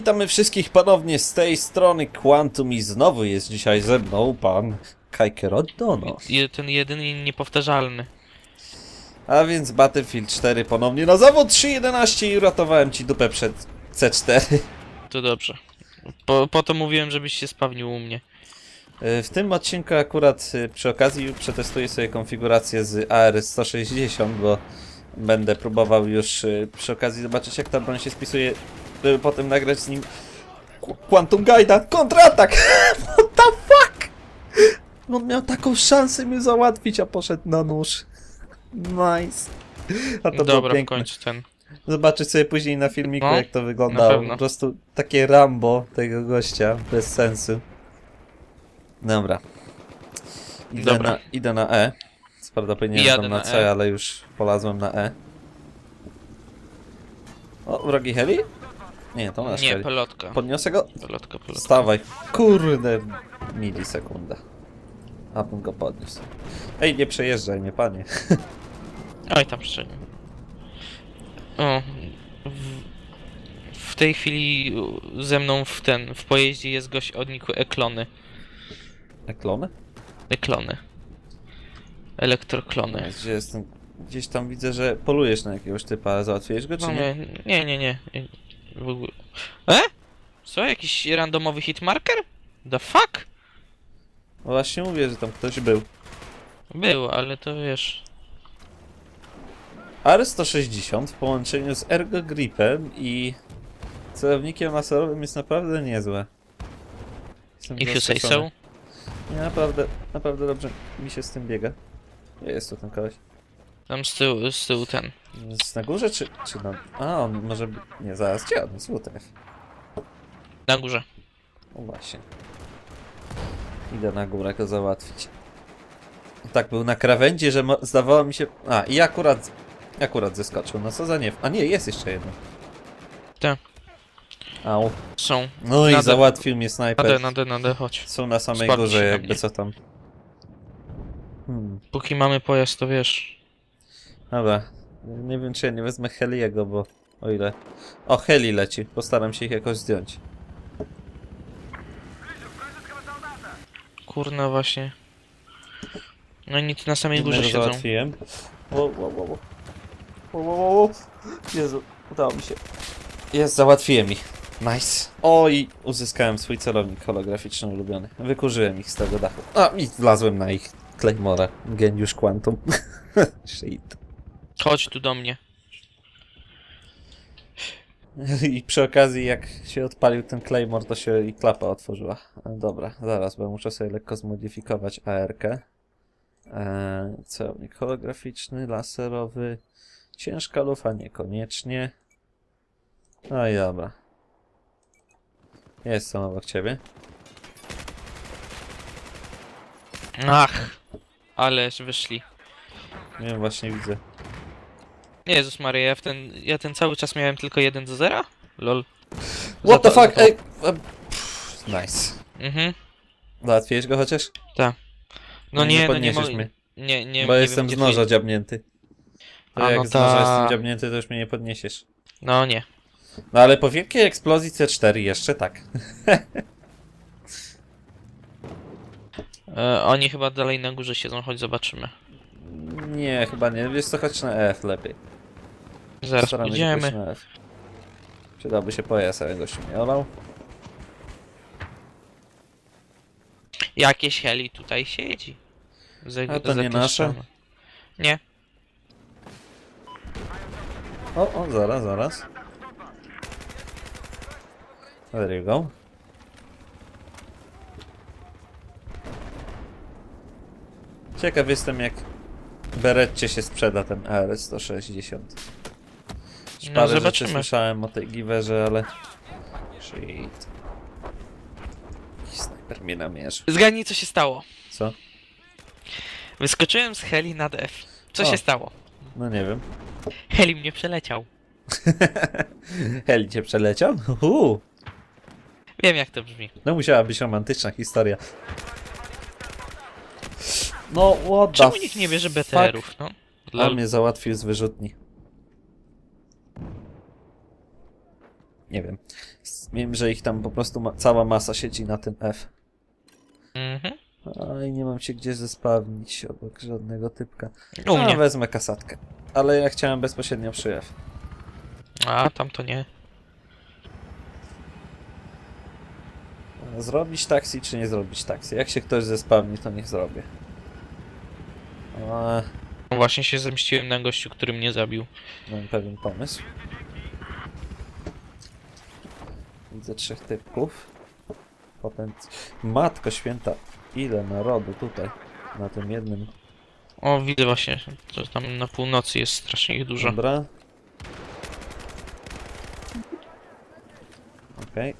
witamy wszystkich ponownie z tej strony Quantum i znowu jest dzisiaj ze mną pan Kajker Dono. Je- Ten jedyny i niepowtarzalny. A więc Battlefield 4 ponownie na zawód 3.11 i uratowałem ci dupę przed C4. To dobrze. Po, po to mówiłem, żebyś się spawnił u mnie. Y, W tym odcinku akurat y, przy okazji przetestuję sobie konfigurację z AR-160, bo będę próbował już y, przy okazji zobaczyć jak ta broń się spisuje, żeby potem nagrać z nim Qu- Quantum Guide'a kontratak! What the fuck? On miał taką szansę mnie załatwić, a poszedł na nóż. Nice. A to było Dobra, w piękne. końcu ten. Zobaczyć sobie później na filmiku, No, jak to wyglądało. Po prostu takie Rambo tego gościa, bez sensu. Dobra. Idę, Dobra. Na, idę na E. Co prawda powinienem na na C, E. ale już polazłem na E. O, wrogi heli? Nie, to nasz Nie, pelotka. Podniosę go? Pelotka, pelotka. Stawaj. Kurde, milisekunda. Abym go podniósł. Ej, nie przejeżdżaj mnie, panie. Oj, tam szczerze. O. W, w tej chwili ze mną w ten, w pojeździe jest gość od niku Eklony. Eklony? Eklony. Elektroklony. Gdzie jestem? Gdzieś tam widzę, że polujesz na jakiegoś typa, ale załatwiłeś go, czy No, nie? nie, nie, nie, nie. W ogóle. E? Co? Jakiś randomowy hitmarker? The fuck? No właśnie mówię, że tam ktoś był. Był, ale to wiesz. AR-160 w połączeniu z Ergo Gripem i celownikiem laserowym jest naprawdę niezłe. Jestem If you say so. Nie, naprawdę, naprawdę dobrze mi się z tym biega. Jest tu ten koleś? Tam z tyłu, z tyłu ten. Jest na górze czy, czy na... A, on może... by- Nie, zaraz, gdzie on jest? WTF. Na górze. No właśnie. Idę na górę go załatwić. Tak, był na krawędzi, że mo- zdawało mi się... A, i akurat... Akurat zeskoczył. No co za nie... A nie, jest jeszcze jedno. Tak. Au. Są. No i Na D. załatwił mnie Na D, snajper. na D, na D, chodź. Są na samej Spadł się górze, na jakby mnie. co tam. Hmm. Póki mamy pojazd, to wiesz. Dobra. Nie wiem, czy ja nie wezmę Heliego, bo... O ile... O, Heli leci. Postaram się ich jakoś zdjąć. Kurna, właśnie. No i nic na samej górze Jednego siedzą. załatwiłem. Wo, wo, wo, wo. Wo, wo, wo, wo. Jezu, udało mi się. Jest, załatwiłem ich. Nice. O, i uzyskałem swój celownik holograficzny ulubiony. Wykurzyłem ich z tego dachu. A, i wlazłem na ich Claymora. Geniusz Quantum. Shit. Chodź tu do mnie. I przy okazji, jak się odpalił ten Claymore, to się i klapa otworzyła. Dobra, zaraz, bo muszę sobie lekko zmodyfikować AR-kę. Eee, celownik holograficzny, laserowy, ciężka lufa niekoniecznie. No i dobra. Jestem obok ciebie. Ach. Ależ wyszli. Nie wiem, właśnie widzę. Jezus Maria, ja, w ten, ja ten cały czas miałem tylko 1 do 0? Lol. What the fuck? Ej! pff, Nice. Mhm. Załatwiłeś go chociaż? No nie, no nie podniesiesz mogę. mnie. Nie, nie, Bo nie jestem wiem, z gdzie noża dziabnięty. To A, jak no z noża ta- jestem dziabnięty, to już mnie nie podniesiesz. No nie. No ale po wielkiej eksplozji C4 jeszcze tak. E, oni chyba dalej na górze siedzą, chodź zobaczymy. Nie, chyba nie. Wiesz co, chodź na F lepiej. Zaraz Staramy się pójść pójdziemy. na F. Przydałby się pojazd, ale gościu nie olał. Jakieś heli tutaj siedzi. Ze, A to nie nasze? Nie. O, o, zaraz, zaraz. There you go. Ciekaw jestem jak Beretcie się sprzeda ten AR-160. No, Parę rzeczy zobaczymy. słyszałem o tej giwerze, ale... Shit. Jakiś snajper mnie namierzy. Zgadnij co się stało. Co? Wyskoczyłem z heli nad F. Co O. się stało? No nie wiem. Heli mnie przeleciał. Heli cię przeleciał? Uhu. Wiem jak to brzmi. No musiała być romantyczna historia. No, what Czemu the nikt nie bierze? BTR-ów, no? A Lol. mnie załatwił z wyrzutni. Nie wiem. Wiem, że ich tam po prostu ma cała masa siedzi na tym F. Mhm. Aj, nie mam się gdzie zespawnić obok żadnego typka. U A, mnie. wezmę kasatkę. Ale ja chciałem bezpośrednio przy F. A, tam to nie. Zrobić taksi, czy nie zrobić taksi? Jak się ktoś zespawni, to niech zrobię. A, Właśnie się zemściłem na gościu, który mnie zabił. mam pewien pomysł. Widzę trzech typków. Potem... Matko święta, ile narodu tutaj, na tym jednym. O, widzę właśnie, to tam na północy jest strasznie ich dużo. Dobra. Okej.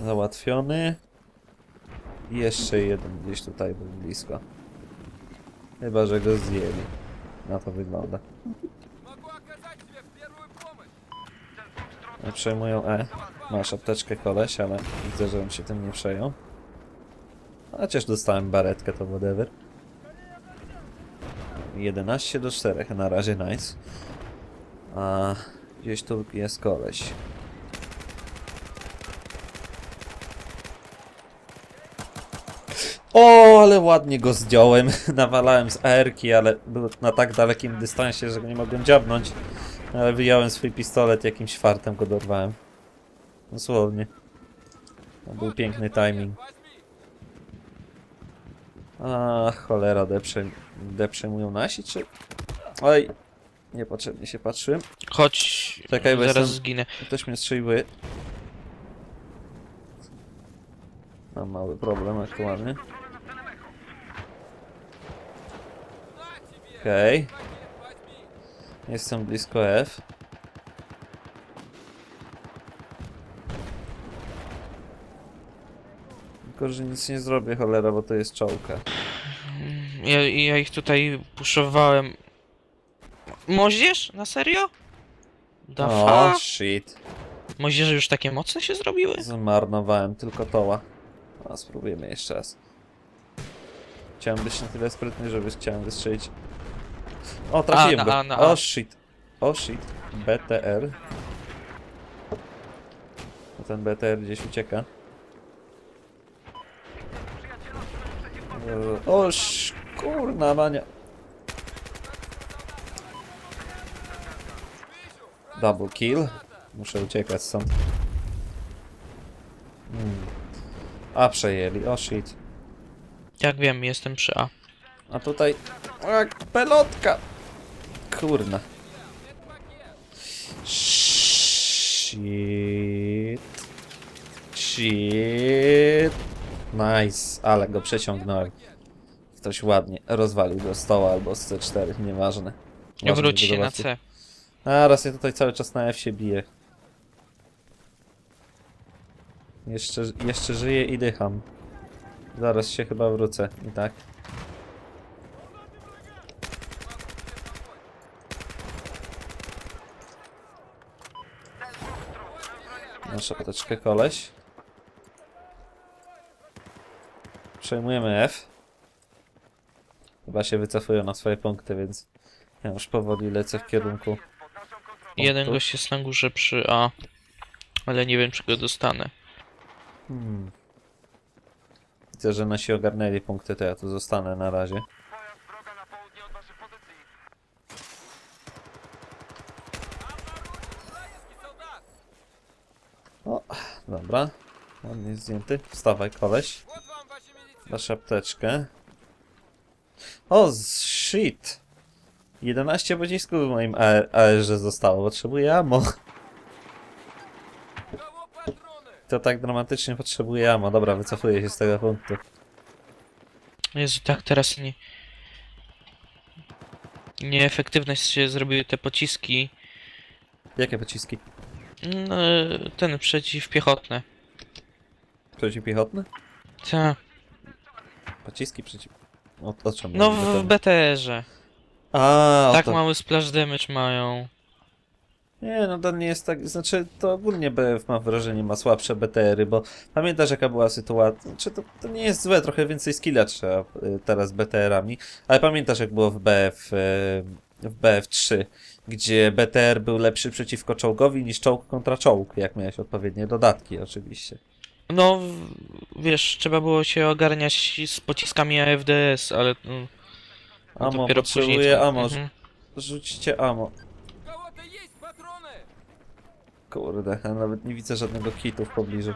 Załatwiony. Jeszcze jeden gdzieś tutaj był blisko. Chyba, że go zdjęli. Na to wygląda. Przejmują E. Masz apteczkę koleś, ale widzę, że on się tym nie przejął. Chociaż dostałem baretkę, to whatever. 11 do 4 na razie, nice. A gdzieś tu jest koleś. O, ale ładnie go zdjąłem. Nawalałem z AR-ki, ale był na tak dalekim dystansie, że go nie mogłem dziabnąć. Ale wyjąłem swój pistolet, jakimś fartem go dorwałem. Dosłownie. To był piękny timing. A cholera, deprze, deprzejmują nasi, czy... Oj, niepotrzebnie się patrzyłem. Chodź, Czekaj, bo zaraz jestem- zginę. Ktoś mnie strzelił Mam mały problem aktualnie. Okej. Okay. Jestem blisko F. Tylko, że nic nie zrobię, cholera, bo to jest czołka. Ja, ja ich tutaj puszowałem. Moździerz? Na serio? Da O, fa? shit. Moździerze już takie mocne się zrobiły? Zmarnowałem tylko toła. A spróbujemy jeszcze raz. Chciałem być na tyle sprytny, żeby chciałem wystrzelić. O, trafiłem A, na go. A, na O shit. O shit. BTR. No Ten BTR gdzieś ucieka. O sz... kurna mania. Double kill. Muszę uciekać stąd. Hmm. A przejęli, o shit. Jak wiem, jestem przy A. A tutaj... Jak pelotka! Kurna. Shit. Shit. Nice, ale go przeciągnąłem. Ktoś ładnie rozwalił do stoła albo z C4, nieważne. Nie Ważne, wróci żeby się na zobaczyć. C. A, raz ja tutaj cały czas na F się biję. Jeszcze, jeszcze żyję i dycham. Zaraz się chyba wrócę, i tak? Masz apteczkę koleś. Przejmujemy F. Chyba się wycofują na swoje punkty, więc ja już powoli lecę w kierunku. Jeden gość jest na górze przy A. Ale nie wiem, czy go dostanę. Hmm. Widzę, że nasi ogarnęli punkty, to ja tu zostanę na razie. O, dobra. On jest zdjęty. Wstawaj, koleś. Chłod wam wasze apteczkę. O, shit! 11 pocisków w moim AR-ze zostało. Potrzebuję ammo kto tak dramatycznie potrzebuje ammo. Dobra, wycofuję się z tego punktu. Jezu, tak teraz nie... Nieefektywność się zrobiły te pociski. Jakie pociski? No, ten przeciwpiechotny. Przeciwpiechotny? Tak. Pociski przeciw... O, o czym No w, w BTR-ze. A, Tak to. mały splash damage mają. Nie, no to nie jest tak, znaczy to ogólnie BF mam wrażenie ma słabsze BTR-y, bo pamiętasz jaka była sytuacja, znaczy to, to nie jest złe, trochę więcej skilla trzeba y, teraz BTR-ami, ale pamiętasz jak było w BF y, w BF3, gdzie BTR był lepszy przeciwko czołgowi niż czołg kontra czołg, jak miałeś odpowiednie dodatki oczywiście. No, wiesz, trzeba było się ogarniać z pociskami AFDS, ale... no, Amo, dopiero potrzebuję później... amo. Mhm. Rzućcie amo. Kurde, ja nawet nie widzę żadnego kitu w pobliżu.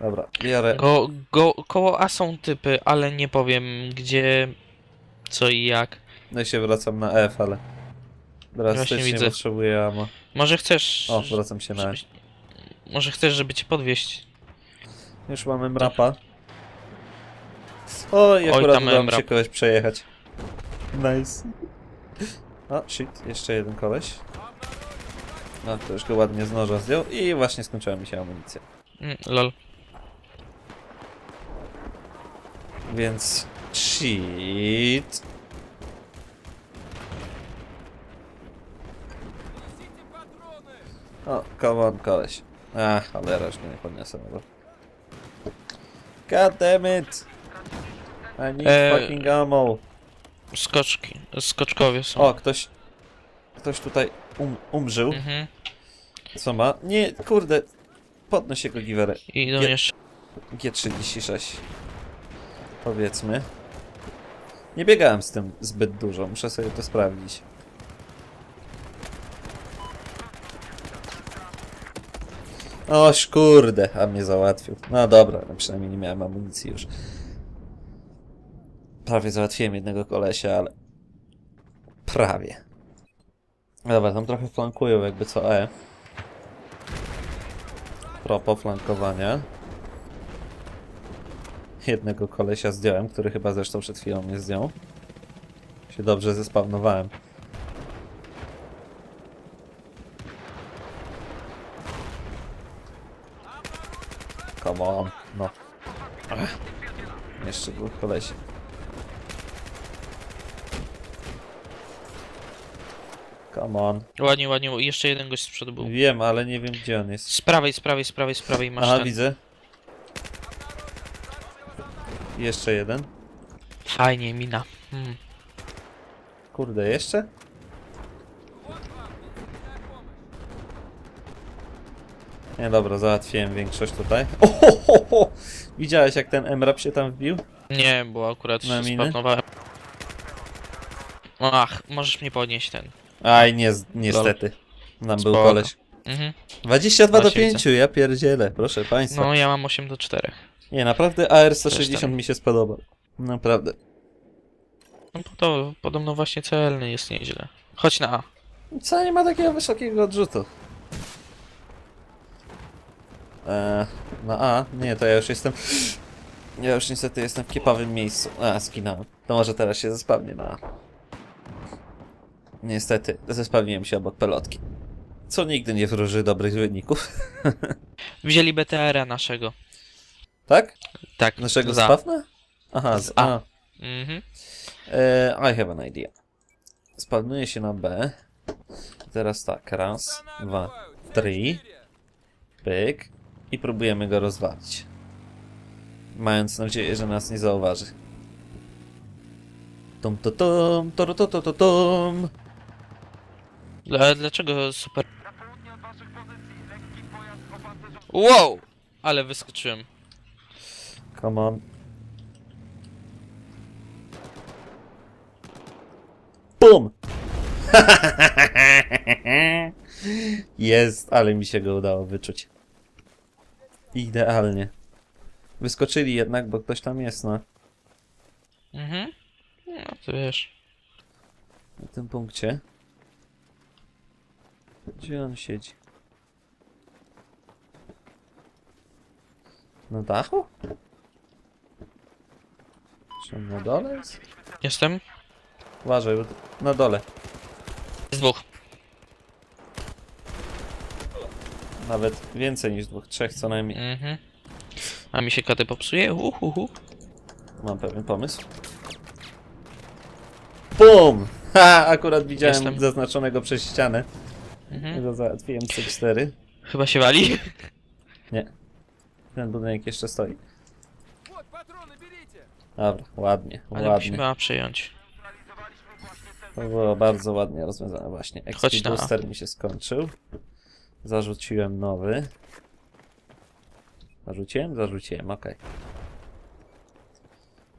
Dobra, biorę. Go, go, koło A są typy, ale nie powiem gdzie, co i jak. No i się wracam na F, ale... Drastycznie widzę. potrzebuję amo. Może chcesz... O, wracam się na F. żebyś- Może chcesz, żeby cię podwieźć. Już mamy mrapa. O, i Oj, akurat tam udało mi mrap. się kogoś przejechać. Nice. O, shit, jeszcze jeden koleś. No, to już ładnie z noża zdjął i właśnie skończyła mi się amunicja. Mm, lol. Więc... Cheat... O, come on, koleś. Ach, ale już nie podniosę. No. God damn it! I need Eee. fucking ammo. Skoczki, skoczkowie są. O, ktoś... Ktoś tutaj um, umrzył. Mhm. Co ma? Nie, kurde. Podnoś jego giwerę. I idą Je- jeszcze... G36. Powiedzmy. Nie biegałem z tym zbyt dużo, muszę sobie to sprawdzić. Oś kurde, a mnie załatwił. No dobra, no przynajmniej nie miałem amunicji już. Prawie załatwiłem jednego kolesia, ale... Prawie. Dobra, tam trochę flankują jakby co E. Propos flankowania. Jednego kolesia zdjąłem, który chyba zresztą przed chwilą mnie zdjął. Się dobrze zespawnowałem. Come on, no. Ach. Jeszcze dwóch kolesi. Come on. Ładnie, ładnie. Jeszcze jeden gość z przodu był. Wiem, ale nie wiem gdzie on jest. Z prawej, z prawej, z prawej, z prawej masz Aha, ten. widzę. Jeszcze jeden. Fajnie, mina. Hmm. Kurde, jeszcze? Nie, dobra, załatwiłem większość tutaj. Ohohoho! Widziałeś jak ten Emrap się tam wbił? Nie, bo akurat Na się. Ach, możesz mnie podnieść ten. Aj, nie, niestety. Nam był Spoko. koleś. Mhm. 22 do Właśnie 5, ja pierdzielę, proszę państwa. No, ja mam 8 do 4. Nie, naprawdę AR-160 Zresztą. mi się spodobał. Naprawdę. No to podobno właśnie celny jest nieźle. Chodź na A. Co nie ma takiego wysokiego odrzutu? Eee, na A? Nie, to ja już jestem... Ja już niestety jestem w kiepawym miejscu. A, skinąłem. To może teraz się zespawnię na A. Niestety, zespaliłem się obok pelotki. Co nigdy nie wróży dobrych wyników. Wzięli BTR-a naszego. Tak? Tak. Naszego z. Spawna? Aha, z A. Mhm. E, I have an idea. Spawnuje się na B. Teraz tak, raz, dwa, trzy. Pyk. I próbujemy go rozwalić. Mając nadzieję, że nas nie zauważy. Tom, to, tom, to, to, to, to, tom. Dla, dlaczego super... Wow! Ale wyskoczyłem. Come on. Bum! Jest, ale mi się go udało wyczuć. Idealnie. Wyskoczyli jednak, bo ktoś tam jest na, Mhm. No to wiesz. na tym punkcie. Gdzie on siedzi? Na dachu? Czy on na dole jest? Jestem? Uważaj, bo to- na dole. Z dwóch. Nawet więcej niż dwóch, trzech co najmniej. Mhm. A mi się katy popsuje? Uhuhu. Mam pewien pomysł. BUM! Ha! Akurat widziałem Jestem. zaznaczonego przez ścianę. Mhm. Go załatwiłem C4. Chyba się wali. Nie. Ten budynek jeszcze stoi. Вот патроны, берите! Dobra, ładnie, Ale ładnie. musimy A przejąć. Neutralizowaliśmy właśnie cel To było bardzo ładnie rozwiązane właśnie. Chodź XP na A. booster mi się skończył. Zarzuciłem nowy. Zarzuciłem? Zarzuciłem, okej.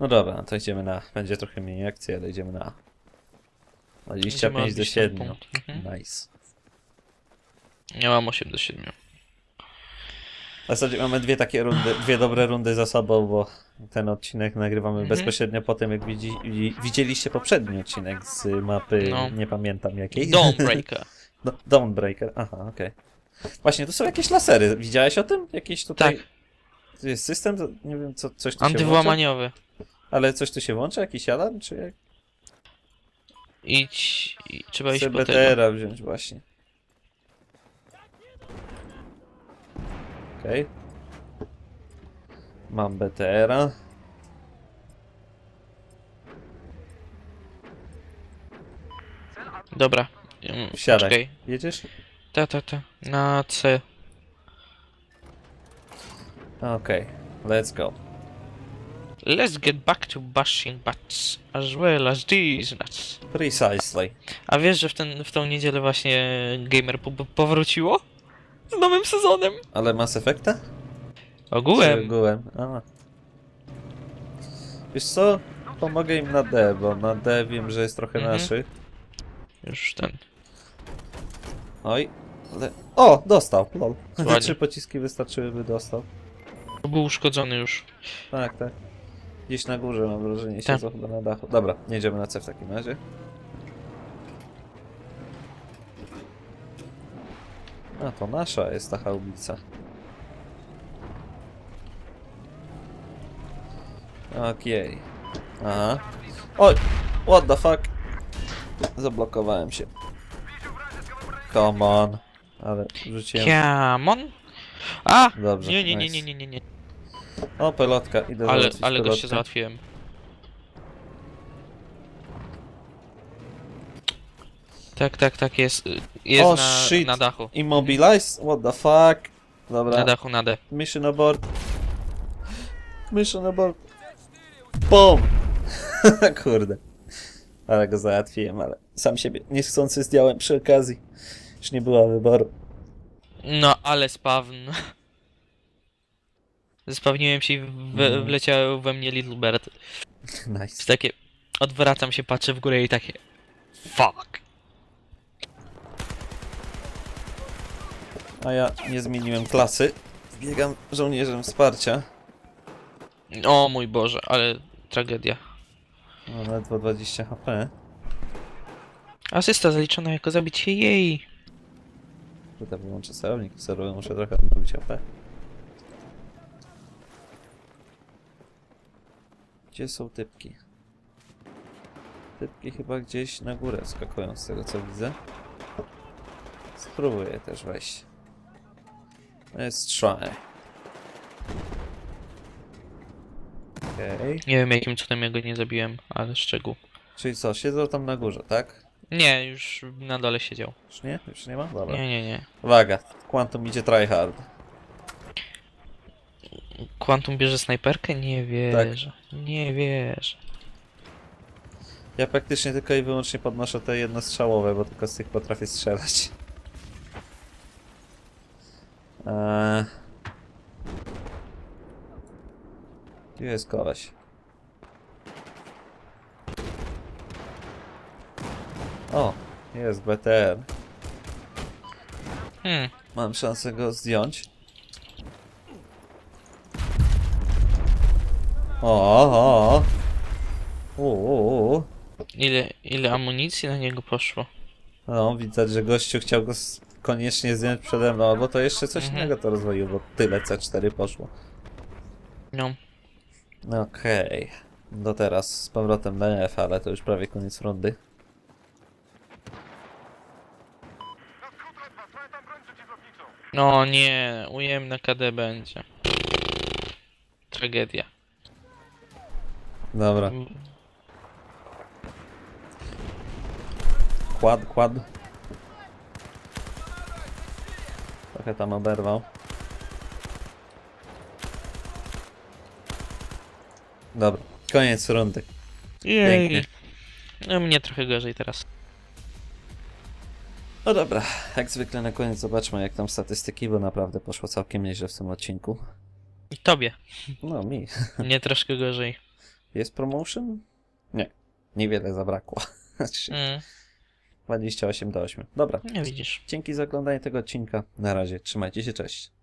No dobra, no to idziemy na... Będzie trochę mniej akcji, ale idziemy na... 25 do odbić ten 7. punkt. Mhm. Nice. Ja mam 8 do 7. W zasadzie mamy dwie takie rundy, dwie dobre rundy za sobą, bo ten odcinek nagrywamy Mhm. bezpośrednio po tym, jak widzi, wi- widzieliście poprzedni odcinek z mapy, No. nie pamiętam jakiej. Dawnbreaker. Do- Dawnbreaker, aha, okej. Właśnie, to są jakieś lasery. Widziałeś o tym? Jakiś tutaj... Tak. To jest system? To Nie wiem, co, coś tu się włącza? Antywłamaniowy. Ale coś tu się włącza? Jakiś alarm? Czy jak? Idź, i trzeba iść po tego. Wziąć właśnie. Okej. Mam BTR-a. Dobra. Mm, Wsiadaj. Czekaj. Jedziesz? Ta, ta, ta. Na C. Okej, let's go. Let's get back to bashing butts. As well as these nuts. Precisely. A wiesz, że w, ten, w tą niedzielę właśnie Gamer powróciło? Z nowym sezonem. Ale Mass Effecta? Czy Ogółem. Ogółem. A. Wiesz co? Pomogę im na D, bo na D wiem, że jest trochę Mhm. naszych. Już ten. Oj. Ale... O! Dostał! Lol. Ładnie. trzy pociski wystarczyły, by dostał. Był uszkodzony już. Tak, tak. Gdzieś na górze mam wrażenie, Tak. siedzą chyba na dachu. Dobra, jedziemy na C w takim razie. A, to nasza jest ta chałbica. Okej. Aha. Oj! What the fuck? Zablokowałem się. Come on. Ale rzuciłem... Come on. A! Dobrze, Nie, nie, nie, nice. nie, nie, nie, nie. O, pelotka, idę Ale, załatwić ale goście pelotkę. załatwiłem. Tak, tak, tak, jest. Jest O, na, shit. na dachu. Immobilize? What the fuck? Dobra. Na dachu, na D. Mission abort. Mission abort. BOOM! Kurde. Ale go załatwiłem, ale sam siebie niechcący zdjąłem przy okazji. Już nie było wyboru. No, ale spawn. Zespawniłem się i we, Mhm. wleciał we mnie Little Bird. Nice. Takie. Odwracam się, patrzę w górę i takie. Fuck. A ja nie zmieniłem klasy. Biegam żołnierzem wsparcia. O mój Boże, ale tragedia. No, ledwo 20 HP. Asysta zaliczona jako zabicie jej. Tutaj wyłączę sterownik sterowy, muszę trochę odnowić HP. Gdzie są typki? Typki chyba gdzieś na górę skakują z tego co widzę. Spróbuję też wejść. Let's try. Okej. Nie wiem jakim cudem ja go nie zabiłem, ale szczegół. Czyli co, siedzą tam na górze, tak? Nie, już na dole siedział. Już nie? Już nie ma? Dobra. Nie, nie, nie. Uwaga, Quantum idzie tryhard. Quantum bierze snajperkę? Nie wierzę. Nie wierzę. Ja praktycznie tylko i wyłącznie podnoszę te jednostrzałowe, bo tylko z tych potrafię strzelać. Eee... Gdzie jest koleś? O, jest BTR. Hmm. Mam szansę go zdjąć. O, o, o. Uuu. Ile, ile amunicji na niego poszło? No, widać, że gościu chciał go koniecznie zdjąć przede mną, albo to jeszcze coś Mhm. innego to rozwoił, bo tyle C4 poszło. No. Okej. Do teraz z powrotem na F, ale to już prawie koniec rundy. No nie, ujemne KD będzie. Tragedia. Dobra, kład, kład. Trochę tam oberwał. Dobra, koniec rundy. Jej. Pięknie. No mnie trochę gorzej teraz. No dobra, jak zwykle na koniec zobaczmy jak tam statystyki, bo naprawdę poszło całkiem nieźle w tym odcinku. I tobie. No mi. Nie troszkę gorzej. Jest promotion? Nie. Niewiele zabrakło. Mm, 28 do 8. Dobra. nie widzisz. Dzięki za oglądanie tego odcinka. Na razie. Trzymajcie się, cześć.